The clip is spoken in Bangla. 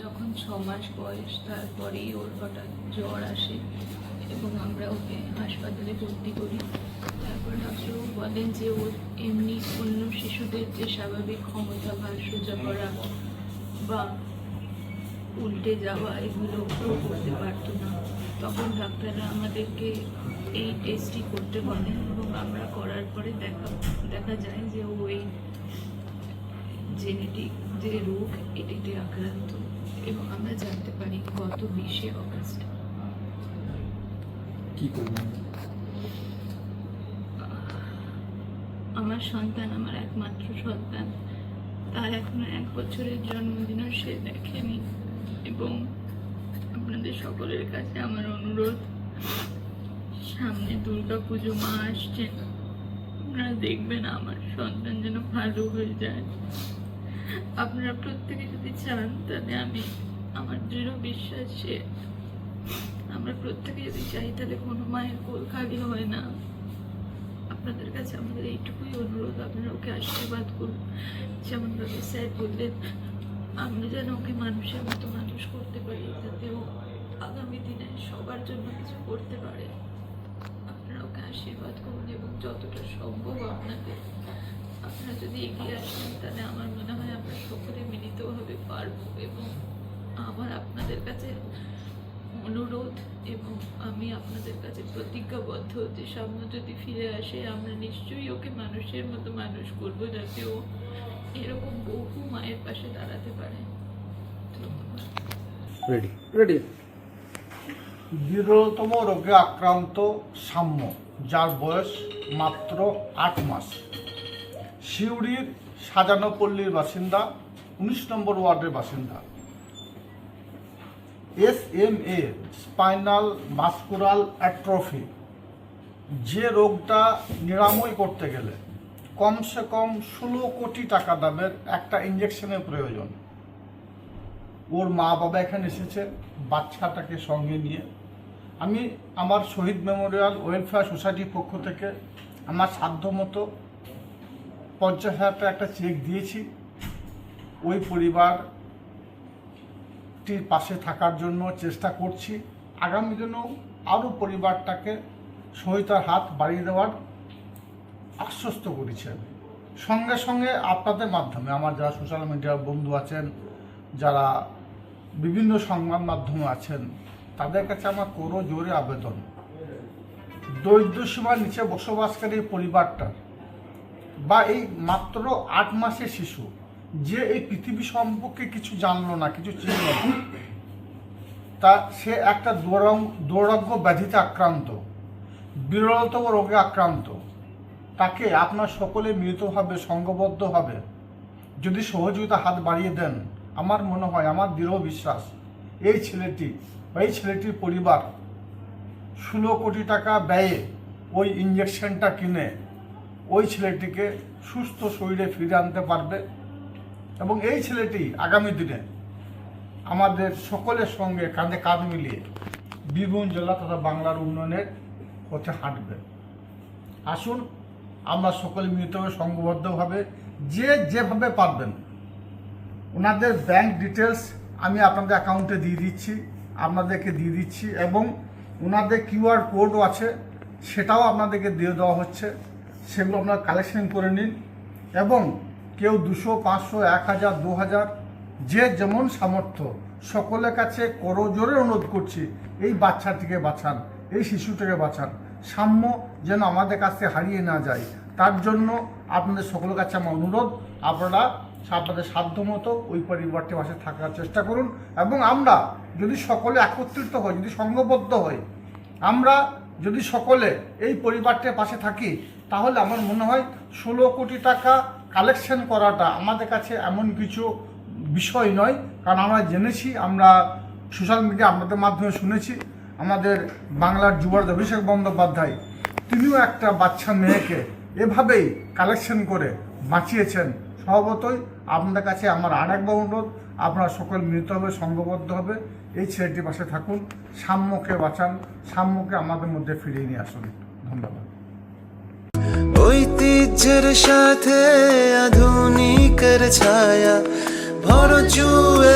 যখন ছ মাস বয়স, তারপরেই ওর হঠাৎ জ্বর আসে এবং আমরা ওকে হাসপাতালে ভর্তি করি। তারপর ডাক্তারবাবু বলেন যে ওর এমনি অন্য শিশুদের যে স্বাভাবিক ক্ষমতা বা সোজা করা বা উল্টে যাওয়া, এগুলো ও করতে পারতো না। তখন ডাক্তাররা আমাদেরকে এই টেস্টটি করতে বলেন এবং আমরা করার পরে দেখা দেখা যায় যে ও এই জেনেটিক যে রোগ, এটিতে আক্রান্ত। এবং আমরা জানতে পারি গত বিশে অগস্ট। কি করবেন? আমার সন্তান আমার একমাত্র সন্তান। তার এখনও এক বছরের জন্মদিনও সে দেখেনি। এবং আপনাদের সকলের কাছে আমার অনুরোধ সামনে দুর্গা পুজো মা আসছেন আপনারা দেখবেন আমার সন্তান যেন ভালো হয়ে যায়। আপনারা প্রত্যেকে যদি চান, তাহলে আমি আমার দৃঢ় বিশ্বাস আমরা প্রত্যেকে যদি চাই, তাহলে কোনো মায়ের কোল খালি হয় না। আপনাদের কাছে আমাদের এইটুকুই অনুরোধ, আপনারা ওকে আশীর্বাদ করুন। যেমন ভাবে স্যার বললেন, আমরা যেন ওকে মানুষের মতো মানুষ করতে পারি, যাতে ও আগামী দিনে সবার জন্য কিছু করতে পারে। আপনারা ওকে আশীর্বাদ করুন এবং যতটা সম্ভব আপনাদের আপনারা যদি এগিয়ে আসেন তাহলে আমার মনে হয় আমরা সকলে মিলিতভাবে পারব এবং আমার আপনাদের কাছে অনুরোধ এবং আমি আপনাদের কাছে প্রতিজ্ঞাবদ্ধ যে সামনে যদি ফিরে আসে আমরা নিশ্চয়ই ওকে মানুষের মতো মানুষ করব যাতে ও এরকম বহু মায়ের পাশে দাঁড়াতে পারে। রেডি রেডি বিরলতম রোগে আক্রান্ত সাম্য যার বয়স মাত্র আট মাস। সিউড়ির সাজানো পল্লীর বাসিন্দা, উনিশ নম্বর ওয়ার্ডের বাসিন্দা। S M A, spinal muscular atrophy. যে রোগটা নিরাময় করতে গেলে কমসে কম ষোলো কোটি টাকা দামের একটা ইঞ্জেকশনের প্রয়োজন। ওর মা বাবা এখানে এসেছে, বাচ্চাটাকে সঙ্গে নিয়ে। আমি আমার শহীদ মেমোরিয়াল ওয়েলফেয়ার সোসাইটির পক্ষ থেকে আমার সাধ্য মতো পঞ্চাশ হাজার টাকা একটা চেক দিয়েছি। ওই পরিবারটির পাশে থাকার জন্য চেষ্টা করছি। আগামী দিনেও আরও পরিবারটাকে সহিতার হাত বাড়িয়ে দেওয়ার আশ্বস্ত করেছি আমি। সঙ্গে সঙ্গে আপনাদের মাধ্যমে আমার যারা সোশ্যাল মিডিয়ার বন্ধু আছেন, যারা বিভিন্ন সংবাদ মাধ্যমে আছেন, তাদের কাছে আমার কোনো জোরে আবেদন। দরিদ্র সীমার নিচে বসবাসকারী পরিবারটা বা এই মাত্র আট মাসের শিশু, যে এই পৃথিবী সম্পর্কে কিছু জানলো না, কিছু চিনল না, তা সে একটা দুরাং- দুরারোগ্য ব্যাধিতে আক্রান্ত, বিরলতম রোগে আক্রান্ত। তাকে আপনার সকলে মিলিতভাবে সংঘবদ্ধভাবে যদি সহযোগিতা হাত বাড়িয়ে দেন, আমার মনে হয়, আমার দৃঢ় বিশ্বাস, এই ছেলেটি বা এই ছেলেটির পরিবার ষোলো কোটি টাকা ব্যয়ে ওই ইঞ্জেকশনটা কিনে ওই ছেলেটিকে সুস্থ শরীরে ফিরে আনতে পারবে। এবং এই ছেলেটি আগামী দিনে আমাদের সকলের সঙ্গে কাঁধে কাঁধ মিলিয়ে বীরভূম জেলা তথা বাংলার উন্নয়নের পথে হাঁটবে। আসুন, আমরা সকলে মিলিতভাবে সংঘবদ্ধভাবে যে যেভাবে পারবেন, ওনাদের ব্যাংক ডিটেলস আমি আপনাদের অ্যাকাউন্টে দিয়ে দিচ্ছি, আপনাদেরকে দিয়ে দিচ্ছি এবং ওনাদের কিউআর কোডও আছে, সেটাও আপনাদেরকে দিয়ে দেওয়া হচ্ছে। সেগুলো আপনারা কালেকশন করে নিন এবং কেউ দুশো, পাঁচশো, এক হাজার, দু হাজার, যে যেমন সামর্থ্য, সকলের কাছে করজোরে অনুরোধ করছি, এই বাচ্চাটিকে বাঁচান, এই শিশুটিকে বাঁচান। সাম্য যেন আমাদের কাছ হারিয়ে না যায়। তার জন্য আপনাদের সকলের কাছে আমার অনুরোধ, আপনারা আপনাদের সাধ্য মতো ওই পরিবারটির পাশে থাকার চেষ্টা করুন এবং আমরা যদি সকলে একত্রিত হই, যদি সংঘবদ্ধ হই, আমরা যদি সকলে এই পরিবারটির পাশে থাকি তাহলে আমার মনে হয় ষোলো কোটি টাকা কালেকশন করাটা আমাদের কাছে এমন কিছু বিষয় নয়। কারণ আমরা জেনেছি, আমরা সোশ্যাল মিডিয়া আমাদের মাধ্যমে শুনেছি, আমাদের বাংলার যুবরাজ অভিষেক বন্দ্যোপাধ্যায়, তিনিও একটা বাচ্চা মেয়েকে এভাবেই কালেকশন করে বাঁচিয়েছেন। স্বভাবতই আপনাদের কাছে আমার আর একবার অনুরোধ, আপনারা সকল মিলিত হবে, সংঘবদ্ধ হবে। এই ছেলেটির পাশে থাকুন, সাম্যকে বাঁচান, সাম্যকে আমাদের মধ্যে ফিরিয়ে নিয়ে আসুন। ধন্যবাদ। ঐতিহ্যের সাথে আধুনিকের ছায়া ভর জুয়েলার